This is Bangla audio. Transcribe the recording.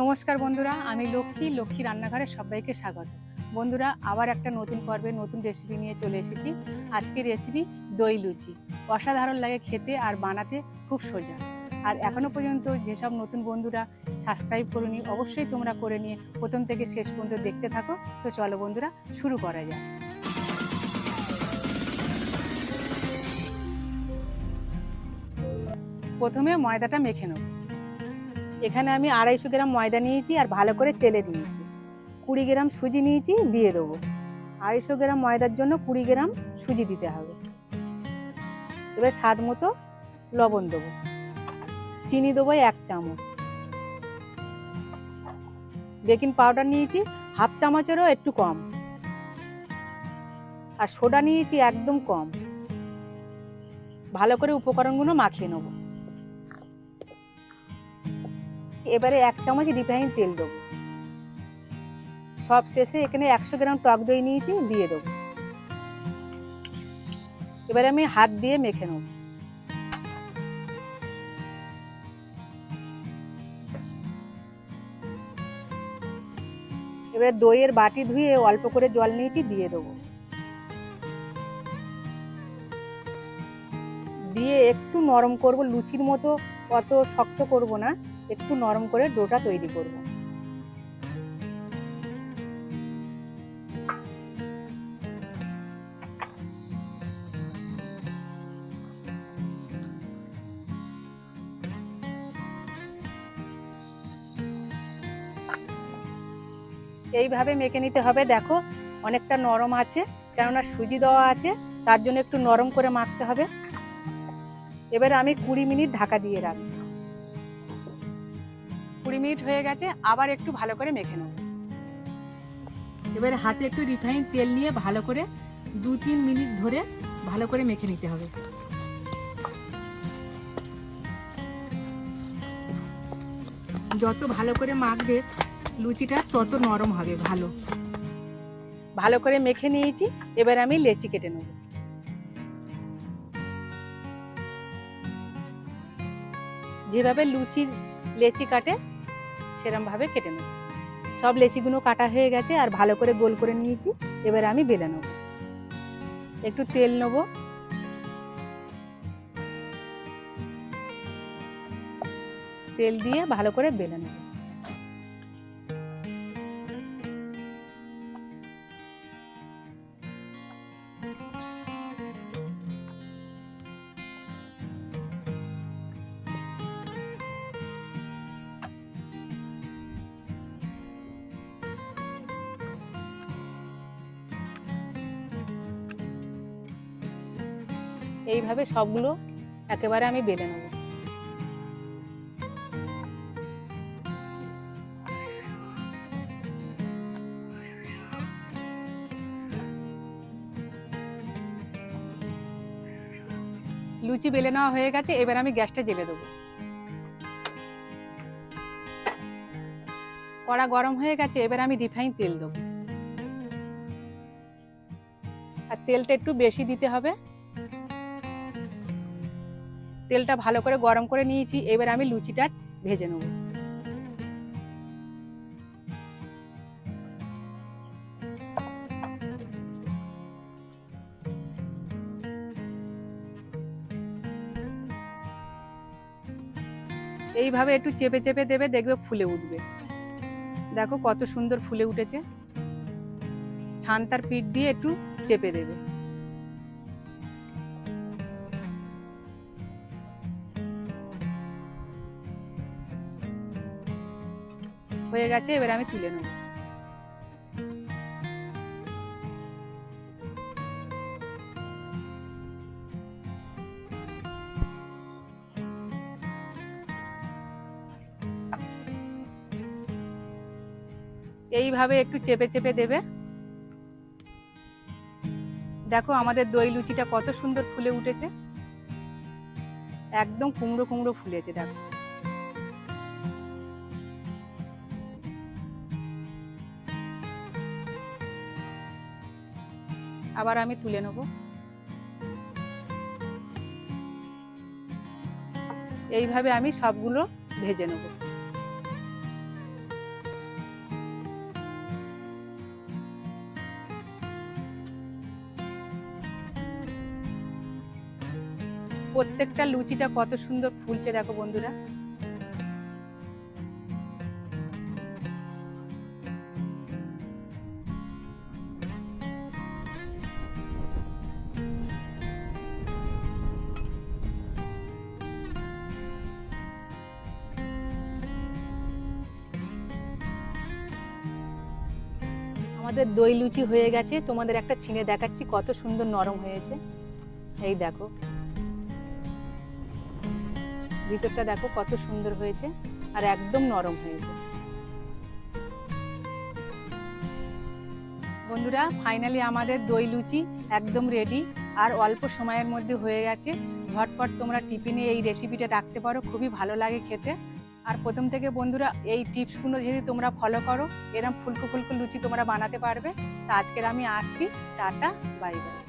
নমস্কার বন্ধুরা, আমি লক্ষ্মী লক্ষ্মী রান্নাঘরে সবাইকে স্বাগত। বন্ধুরা, আবার একটা নতুন পর্বে নতুন রেসিপি নিয়ে চলে এসেছি। আজকের রেসিপি দই লুচি। অসাধারণ লাগে খেতে আর বানাতে, খুব সোজা। আর এখনও পর্যন্ত যেসব নতুন বন্ধুরা সাবস্ক্রাইব করুনি, অবশ্যই তোমরা করে নিয়ে প্রথম থেকে শেষ পর্যন্ত দেখতে থাকো। তো চলো বন্ধুরা, শুরু করা যাক। প্রথমে ময়দাটা মেখে নেব। এখানে আমি আড়াইশো গ্রাম ময়দা নিয়েছি আর ভালো করে চেলে নিয়েছি। কুড়ি গ্রাম সুজি নিয়েছি, দিয়ে দেবো। আড়াইশো গ্রাম ময়দার জন্য কুড়ি গ্রাম সুজি দিতে হবে। এবার স্বাদ মতো লবণ দেবো। চিনি দেবো এক চামচ। বেকিং পাউডার নিয়েছি, হাফ চামচেরও একটু কম। আর সোডা নিয়েছি একদম কম। ভালো করে উপকরণগুলো মাখিয়ে নেব। এবারে এক চামচ রিফাইন তেল দেবো। সব শেষে এখানে একশো গ্রাম টক দই নিয়েছি, দিয়ে দেবো। এবারে আমি হাত দিয়ে মেখে নেব। এবারে দইয়ের বাটি ধুয়ে অল্প করে জল নিয়েছি, দিয়ে দেবো। দিয়ে একটু নরম করব, লুচির মতো অত শক্ত করব না। একটু নরম করে ডোটা তৈরি করব। এইভাবে মেখে নিতে হবে। দেখো অনেকটা নরম আছে, কেননা সুজি দেওয়া আছে, তার জন্য একটু নরম করে মাখতে হবে। এবারে আমি কুড়ি মিনিট ঢাকা দিয়ে রাখব। কুড়ি মিনিট হয়ে গেছে, আবার একটু ভালো করে মেখে নেব। এবারে হাতে একটু রিফাইন তেল নিয়ে ভালো করে দু তিন মিনিট ধরে ভালো করে মেখে নিতে হবে। যত ভালো করে মাখবে, লুচিটা তত নরম হবে, ভালো। ভালো করে মেখে নিয়েছি, এবার আমি লেচি কেটে নেব। যেভাবে লুচির লেচি কাটে সেরমভাবে কেটে নেব। সব লেচিগুলো কাটা হয়ে গেছে আর ভালো করে গোল করে নিয়েছি, এবার আমি বেলে নেব। একটু তেল নেব। তেল দিয়ে ভালো করে বেলে নেব। এইভাবে সবগুলো একেবারে আমি বেলে নেব। লুচি বেলে নেওয়া হয়ে গেছে, এবার আমি গ্যাসটা জেলে দেবো। কড়া গরম হয়ে গেছে, এবার আমি রিফাইন তেল দেবো। আর তেলটা একটু বেশি দিতে হবে। তেলটা ভালো করে গরম করে নিয়েছি, এবার আমি লুচিটা ভেজে নেব। এইভাবে একটু চেপে চেপে দেবে, দেখবে ফুলে উঠবে। দেখো কত সুন্দর ফুলে উঠেছে। ছানতার পিঠ দিয়ে একটু চেপে দেবে। হয়ে গেছে, এবার আমি তুলে নেব। এইভাবে একটু চেপে চেপে দেবে। দেখো আমাদের দই লুচিটা কত সুন্দর ফুলে উঠেছে। একদম কুমড়ো কুমড়ো ফুলেছে, দেখো। আবার আমি তুলে নেব। এইভাবে আমি সবগুলো ভেজে নেব। প্রত্যেকটা লুচিটা কত সুন্দর ফুলছে দেখো বন্ধুরা। আমাদের দই লুচি হয়ে গেছে। তোমাদের একটা ছিঁড়ে দেখাচ্ছি, কত সুন্দর নরম হয়েছে। এই দেখো। ভিতরটা দেখো কত সুন্দর হয়েছে আর একদম নরম হয়েছে। বন্ধুরা ফাইনালি আমাদের দই লুচি একদম রেডি আর অল্প সময়ের মধ্যে হয়ে গেছে। ঝটপট তোমরা টিফিনে এই রেসিপিটা রাখতে পারো, খুবই ভালো লাগে খেতে। আর প্রথম থেকে বন্ধুরা, এই টিপসগুলো যদি তোমরা ফলো করো, এরম ফুলকো ফুলকো লুচি তোমরা বানাতে পারবে। তা আজকের আমি আসছি, টাটা বাই বাই